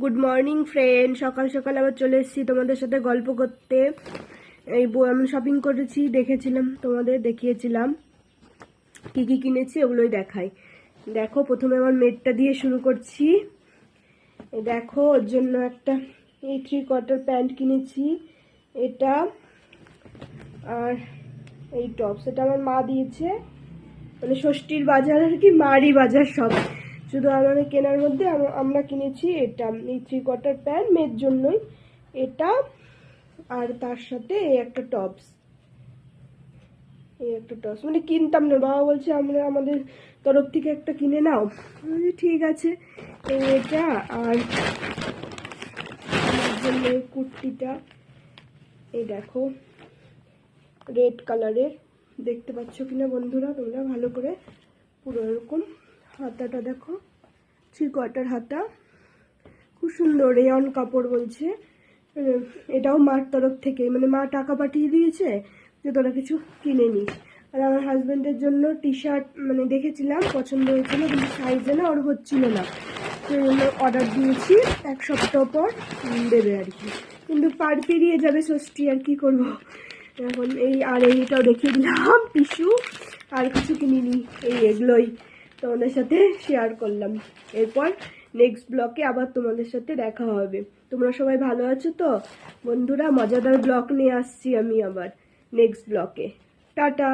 Good morning friend সকাল সকাল আবার চলে এসেছি তোমাদের সাথে গল্প করতে। এই আমি শপিং করেছি, দেখেছিলাম, তোমাদের দেখিয়েছিলাম। কি কি কিনেছি ওগুলোই দেখাই। দেখো, প্রথমে আমার মেটটা দিয়ে শুরু করছি। দেখো, ওর জন্য একটা এই থ্রি কোয়ার্টার প্যান্ট কিনেছি। এটা আর এই টপ সেটা আমার মা দিয়েছে। মানে ষষ্ঠীর বাজার আর কি, মারই বাজার সব। শুধু আমাদের কেনার মধ্যে আম- আমরা কিনেছি এটা, এই থ্রি কোয়ার্টার প্যান্ট মেয়ের জন্যই এটা, আর তার সাথে এই একটা টপস এই একটা টপস মানে কিনতাম না, বাবা বলছে আমরা আমাদের তরফ থেকে একটা কিনে নাও। ঠিক আছে। এটা আর জন্য কুর্তিটা, এই দেখো রেড কালারের দেখতে পাচ্ছ কিনা বন্ধুরা, তোমরা ভালো করে পুরো এরকম হাতাটা দেখো থ্রি কোয়ার্টার হাতা? খুব সুন্দর রেয়ন কাপড় বলছে। এটাও মার তরফ থেকে মানে মা টাকা পাঠিয়ে দিয়েছে যে তোরা কিছু কিনে নিস। আর আমার হাজব্যান্ডের জন্য টি শার্ট মানে দেখেছিলাম, পছন্দ হয়েছিল, কিন্তু সাইজে না, ওর হচ্ছিল না। জন্য অর্ডার দিয়েছি, এক সপ্তাহ পর দেবে আর কি। কিন্তু পার পেরিয়ে যাবে, ষষ্ঠী, আর কি করব? এখন এই আর এইটাও দেখিয়ে দিলাম, টিস্যু, আর কিছু কিনিনি, এই এগুলোই। তোমাদের সাথে শেয়ার করলাম। এরপর নেক্সট ব্লকে আবার তোমাদের সাথে দেখা হবে। তোমরা সবাই ভালো আছো তো? বন্ধুরা, মজাদার ব্লক নিয়ে আসছি আমি আবার নেক্সট ব্লকে টাটা!